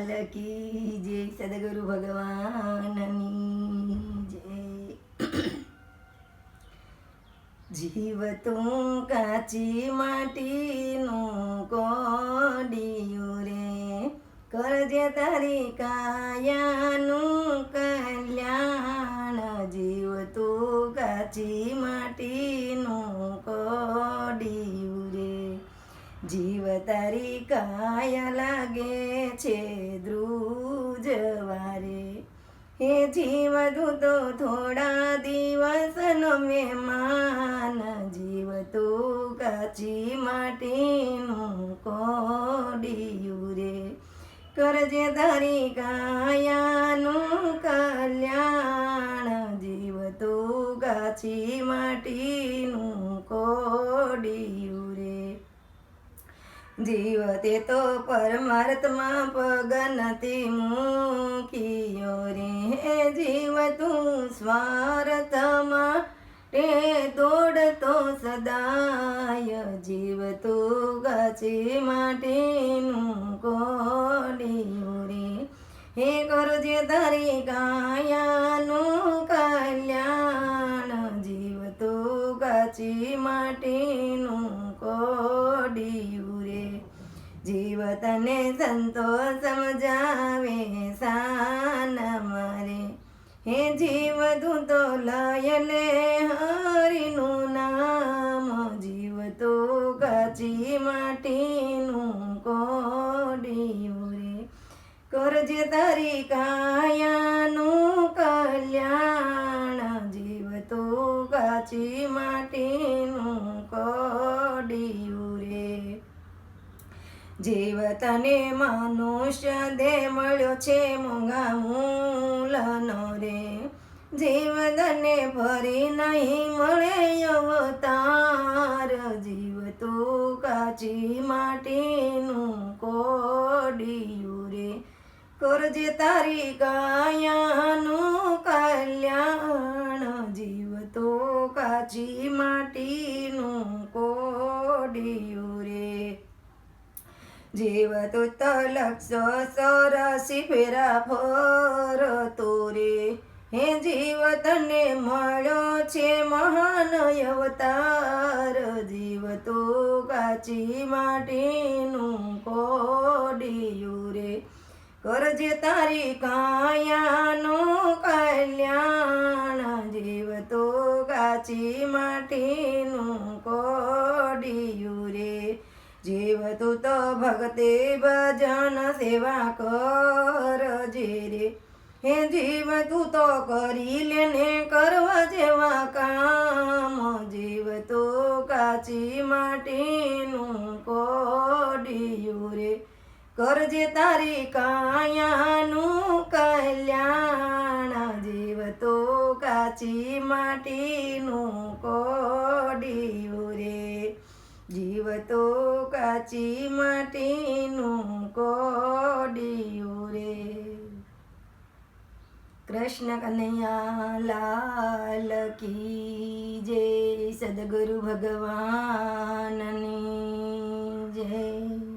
લાલ કી જય સદગુરુ ભગવાનની જય જીવ તું કાચી માટીનું કોડિયું રે કરજે તારી કાયાનું કલ્યાણ જીવ તું કાચી માટીનું કોડિયું રે જીવ તારી કાયા લાગે છે ધ્રુજવારે હે તો થોડા દિવસનો મહેમાન. જીવ તો કાચી માટીનું કોડિયું રે. કરજે ધરી કાયાનું કલ્યાણ. જીવ તો કાચી માટીનું કોડિયું જીવતે તો પરમાર્થમાં પગ નથી મૂકીયો રે. જીવ, તું સ્વાર્થમાં તે દોડતો સદાય. જીવ, તું ગાચી માટેનું કોડિયું રે. હે ગુરુજી તારી કાયાનું જીવ તને સંતો સમજાવે સાન મારે. હે જીવ તું તો લય લે હરિનું નામ જીવ તો કાચી માટીનું કોડિયું રે કરજે તારી કાયાનું કલ્યાણ જીવ તો કાચી માટીનું જીવ તને મનુષ્ય દે મળ્યો છે મોંઘા મૂલનો રે. જીવ તને ફરી નહીં મળે અવતાર, જીવ તો કાચી માટીનું કોડિયું રે. કરજે તારી કાયાનું કલ્યાણ, જીવ તો કાચી માટીનું કોડિયું રે. જીવ તો તલક્ષ સરસી ફેરા ફરતો રે હે જીવ તને મળ્યો છે મહાન અવતાર. જીવ તો કાચી માટીનું કોડિયું રે કરજે તારી કાયાનું તું તો ભક્તિ ભજન સેવા કરજે રે. હે જીવ, તું તો કરી લેને કરવા જેવા કામ. જીવ તો કાચી માટીનું કોડિયું રે. કરજે તારી કાયાનું કલ્યાણ. જીવ તો કાચી માટીનું રે જીવ તો કાચી માટીનું કોડિયું રે. કૃષ્ણ કનૈયા લાલ કી જય સદગુરુ ભગવાનની જય.